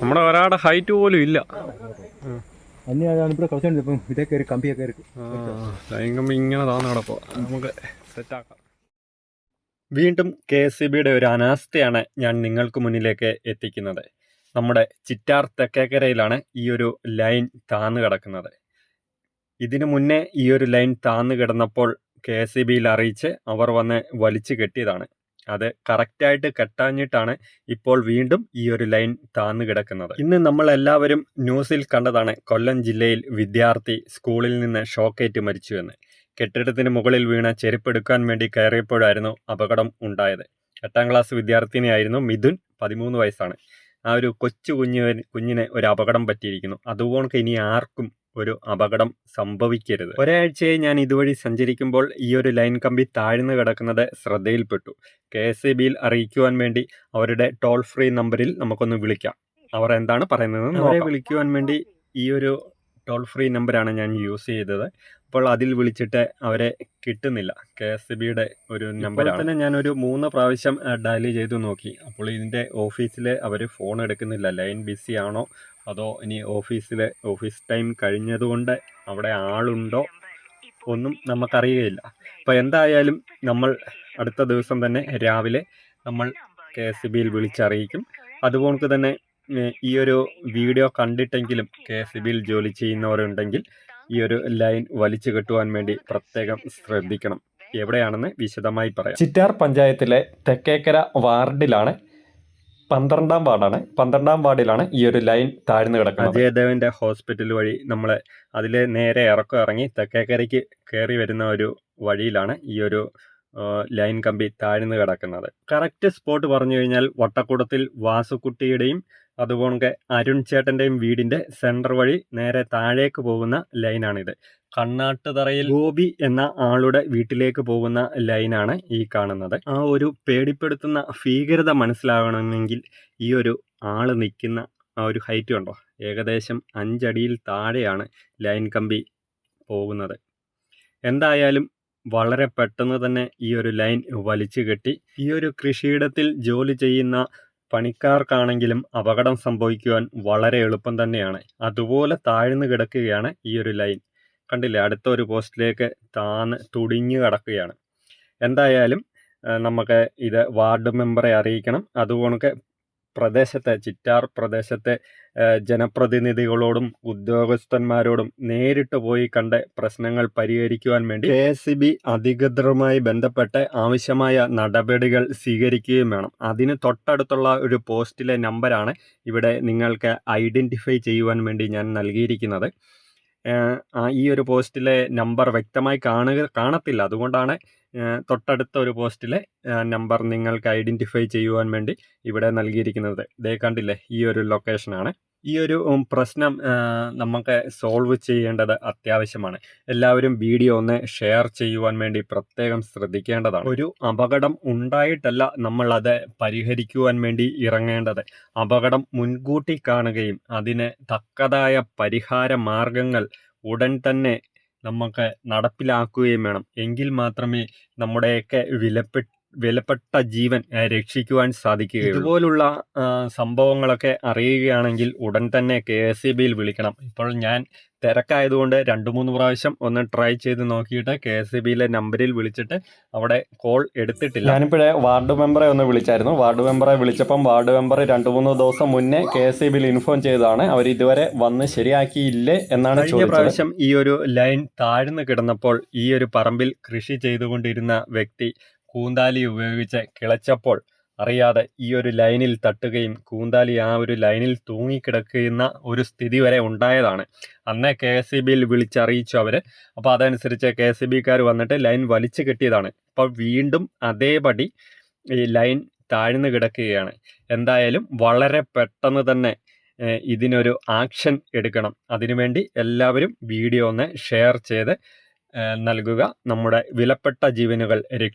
നമ്മുടെ ഒരാളുടെ ഹൈറ്റ് പോലും ഇല്ല. കമ്പിയൊക്കെ ഇങ്ങനെ നമുക്ക് വീണ്ടും കെ എസ് സി ബിയുടെ ഒരു അനാസ്ഥയാണ് ഞാൻ നിങ്ങൾക്ക് മുന്നിലേക്ക് എത്തിക്കുന്നത്. നമ്മുടെ ചിറ്റാർ തെക്കേക്കരയിലാണ് ഈ ഒരു ലൈൻ താന്നു കിടക്കുന്നത്. ഇതിനു മുന്നേ ഈ ഒരു ലൈൻ താന്നു കിടന്നപ്പോൾ കെ എസ് സി ബിയിൽ അറിയിച്ച് അവർ വന്ന് വലിച്ചു കെട്ടിയതാണ്. അത് കറക്റ്റായിട്ട് കെട്ടാഞ്ഞിട്ടാണ് ഇപ്പോൾ വീണ്ടും ഈ ഒരു ലൈൻ താന്നു കിടക്കുന്നത്. ഇന്ന് നമ്മൾ എല്ലാവരും ന്യൂസിൽ കണ്ടതാണ് കൊല്ലം ജില്ലയിൽ വിദ്യാർത്ഥി സ്കൂളിൽ നിന്ന് ഷോക്കേറ്റ് മരിച്ചു എന്ന് കെട്ടിടത്തിന് മുകളിൽ വീണ ചെരുപ്പെടുക്കാൻ വേണ്ടി കയറിയപ്പോഴായിരുന്നു അപകടം ഉണ്ടായത്. എട്ടാം ക്ലാസ് വിദ്യാർത്ഥിനിയായിരുന്നു മിഥുൻ പതിമൂന്ന് വയസ്സാണ്. ആ ഒരു കൊച്ചു കുഞ്ഞു കുഞ്ഞിനെ ഒരു അപകടം പറ്റിയിരിക്കുന്നു. അതുകൊണ്ട് ഇനി ആർക്കും ഒരു അപകടം സംഭവിക്കരുത്. ഒരാഴ്ചയായി ഞാൻ ഇതുവഴി സഞ്ചരിക്കുമ്പോൾ ഈ ഒരു ലൈൻ കമ്പി താഴ്ന്നു കിടക്കുന്നത് ശ്രദ്ധയിൽപ്പെട്ടു. കെ എസ് ഇ ബിയിൽ അറിയിക്കുവാൻ വേണ്ടി അവരുടെ ടോൾ ഫ്രീ നമ്പറിൽ നമുക്കൊന്ന് വിളിക്കാം. അവർ എന്താണ് പറയുന്നത് അവരെ വിളിക്കുവാൻ വേണ്ടി ഈ ഒരു ടോൾ ഫ്രീ നമ്പറാണ് ഞാൻ യൂസ് ചെയ്തത്. അപ്പോൾ അതിൽ വിളിച്ചിട്ട് അവരെ കിട്ടുന്നില്ല. കെ എസ് ബിയുടെ ഒരു നമ്പറാണ് തന്നെ ഞാനൊരു മൂന്ന് പ്രാവശ്യം ഡയൽ ചെയ്തു നോക്കി. അപ്പോൾ ഇതിന്റെ ഓഫീസിൽ അവർ ഫോൺ എടുക്കുന്നില്ല. ലൈൻ ബിസി ആണോ? അതോ ഇനി ഓഫീസിൽ ഓഫീസ് ടൈം കഴിഞ്ഞതുകൊണ്ട് അവിടെ ആളുണ്ടോ? ഒന്നും നമുക്കറിയുകയില്ല. അപ്പോൾ എന്തായാലും നമ്മൾ അടുത്ത ദിവസം തന്നെ രാവിലെ നമ്മൾ കെ എസ് ബിയിൽ വിളിച്ചറിയിക്കും. അതുപോലെ തന്നെ ഈ ഒരു വീഡിയോ കണ്ടിട്ടെങ്കിലും കെ എസ് ബിയിൽ ജോലി ചെയ്യുന്നവരുണ്ടെങ്കിൽ ഈ ഒരു ലൈൻ വലിച്ചു കെട്ടുവാൻ വേണ്ടി പ്രത്യേകം ശ്രദ്ധിക്കണം. എവിടെയാണെന്ന് വിശദമായി പറയാം. ചിറ്റാർ പഞ്ചായത്തിലെ തെക്കേക്കര വാർഡിലാണ് പന്ത്രണ്ടാം വാർഡാണ്. പന്ത്രണ്ടാം വാർഡിലാണ് ഈ ഒരു ലൈൻ താഴ്ന്നു കിടക്കുന്നത്. അജയദേവന്റെ ഹോസ്പിറ്റൽ വഴി നമ്മൾ അതിൽ നേരെ ഇറക്കം ഇറങ്ങി തെക്കേക്കരയ്ക്ക് കയറി വരുന്ന ഒരു വഴിയിലാണ് ഈ ഒരു ലൈൻ കമ്പി താഴ്ന്നു കിടക്കുന്നത്. കറക്റ്റ് സ്പോട്ട് പറഞ്ഞു കഴിഞ്ഞാൽ വട്ടക്കുടത്തിൽ വാസുക്കുട്ടിയുടെയും അതുപോലെ അരുൺ ചേട്ടന്റെയും വീടിന്റെ സെന്റർ വഴി നേരെ താഴേക്ക് പോകുന്ന ലൈനാണിത്. കണ്ണാട്ടുതറയിൽ ഗോപി എന്ന ആളുടെ വീട്ടിലേക്ക് പോകുന്ന ലൈനാണ് ഈ കാണുന്നത്. ആ ഒരു പേടിപ്പെടുത്തുന്ന ഭീകരത മനസ്സിലാകണമെങ്കിൽ ഈ ഒരു ആൾ നിൽക്കുന്ന ആ ഒരു ഹൈറ്റ് ഉണ്ടോ? ഏകദേശം അഞ്ചടിയിൽ താഴെയാണ് ലൈൻ കമ്പി പോകുന്നത്. എന്തായാലും വളരെ പെട്ടെന്ന് തന്നെ ഈ ഒരു ലൈൻ വലിച്ചു കെട്ടി ഈ ഒരു കൃഷിയിടത്തിൽ ജോലി ചെയ്യുന്ന പണിക്കാർക്കാണെങ്കിലും അപകടം സംഭവിക്കുവാൻ വളരെ എളുപ്പം തന്നെയാണ്. അതുപോലെ താഴ്ന്നു കിടക്കുകയാണ് ഈ ഒരു ലൈൻ. കണ്ടില്ലേ? അടുത്ത ഒരു പോസ്റ്റിലേക്ക് താന്ന് തുടിഞ്ഞു കിടക്കുകയാണ്. എന്തായാലും നമുക്ക് ഇത് വാർഡ് മെമ്പറെ അറിയിക്കണം. അതുകൊണ്ട് പ്രദേശത്തെ ചിറ്റാർ പ്രദേശത്തെ ജനപ്രതിനിധികളോടും ഉദ്യോഗസ്ഥന്മാരോടും നേരിട്ട് പോയി കണ്ട് പ്രശ്നങ്ങൾ പരിഹരിക്കുവാൻ വേണ്ടി കെ എസ് ബി അധികൃതരുമായി ബന്ധപ്പെട്ട് ആവശ്യമായ നടപടികൾ സ്വീകരിക്കുകയും വേണം. അതിന് തൊട്ടടുത്തുള്ള ഒരു പോസ്റ്റിലെ നമ്പറാണ് ഇവിടെ നിങ്ങൾക്ക് ഐഡന്റിഫൈ ചെയ്യുവാൻ വേണ്ടി ഞാൻ നൽകിയിരിക്കുന്നത്. ഈ ഒരു പോസ്റ്റിലെ നമ്പർ വ്യക്തമായി കാണുക കാണത്തില്ല. അതുകൊണ്ടാണ് തൊട്ടടുത്ത ഒരു പോസ്റ്റിലെ നമ്പർ നിങ്ങൾക്ക് ഐഡന്റിഫൈ ചെയ്യുവാൻ വേണ്ടി ഇവിടെ നൽകിയിരിക്കുന്നത്. ദേ കണ്ടില്ലേ ഈ ഒരു ലൊക്കേഷനാണ്. ഈ ഒരു പ്രശ്നം നമുക്ക് സോൾവ് ചെയ്യേണ്ടത് അത്യാവശ്യമാണ്. എല്ലാവരും വീഡിയോ ഒന്ന് ഷെയർ ചെയ്യുവാൻ വേണ്ടി പ്രത്യേകം ശ്രദ്ധിക്കേണ്ടതാണ്. ഒരു അപകടം ഉണ്ടായിട്ടല്ല നമ്മൾ അത് പരിഹരിക്കുവാൻ വേണ്ടി ഇറങ്ങേണ്ടത്. അപകടം മുൻകൂട്ടി കാണുകയും അതിന് തക്കതായ പരിഹാര മാർഗങ്ങൾ ഉടൻ തന്നെ നമുക്ക് നടപ്പിലാക്കുകയും വേണം. എങ്കിൽ മാത്രമേ നമ്മുടെയൊക്കെ വിലപ്പെട്ട വിലപ്പെട്ട ജീവൻ രക്ഷിക്കുവാൻ സാധിക്കുകയുള്ളൂ. ഇതുപോലുള്ള സംഭവങ്ങളൊക്കെ അറിയുകയാണെങ്കിൽ ഉടൻ തന്നെ കെ എസ് ഇ ബിയിൽ വിളിക്കണം. ഇപ്പോൾ ഞാൻ തിരക്കായതുകൊണ്ട് രണ്ട് മൂന്ന് പ്രാവശ്യം ഒന്ന് ട്രൈ ചെയ്ത് നോക്കിയിട്ട് കെ എസ് ഇ ബിയിലെ നമ്പറിൽ വിളിച്ചിട്ട് അവിടെ കോൾ എടുത്തിട്ടില്ല. ഞാനിപ്പോഴേ വാർഡ് മെമ്പറെ ഒന്ന് വിളിച്ചായിരുന്നു. വാർഡ് മെമ്പറെ വിളിച്ചപ്പം വാർഡ് മെമ്പർ രണ്ട് മൂന്ന് ദിവസം മുന്നേ കെ എസ് ഇ ബിയിൽ ഇൻഫോം ചെയ്തതാണ്. അവർ ഇതുവരെ വന്ന് ശരിയാക്കിയില്ലേ എന്നാണ് കഴിഞ്ഞ പ്രാവശ്യം ഈ ഒരു ലൈൻ താഴ്ന്നു കിടന്നപ്പോൾ ഈ ഒരു പറമ്പിൽ കൃഷി ചെയ്തുകൊണ്ടിരുന്ന വ്യക്തി കൂന്താലി ഉപയോഗിച്ച് കിളച്ചപ്പോൾ അറിയാതെ ഈ ഒരു ലൈനിൽ തട്ടുകയും കൂന്താലി ആ ഒരു ലൈനിൽ തൂങ്ങിക്കിടക്കുന്ന ഒരു സ്ഥിതി വരെ ഉണ്ടായതാണ്. അന്നേ കെ എസ് സി ബിയിൽ വിളിച്ചറിയിച്ചു അവർ അപ്പോൾ അതനുസരിച്ച് കെ എസ് സി ബിക്കാർ വന്നിട്ട് ലൈൻ വലിച്ചു കെട്ടിയതാണ്. അപ്പോൾ വീണ്ടും അതേപടി ഈ ലൈൻ താഴ്ന്നു കിടക്കുകയാണ്. എന്തായാലും വളരെ പെട്ടെന്ന് തന്നെ ഇതിനൊരു ആക്ഷൻ എടുക്കണം. അതിനുവേണ്ടി എല്ലാവരും വീഡിയോ ഒന്ന് ഷെയർ ചെയ്ത് നൽകുക. നമ്മുടെ വിലപ്പെട്ട ജീവനുകൾ രക്ഷ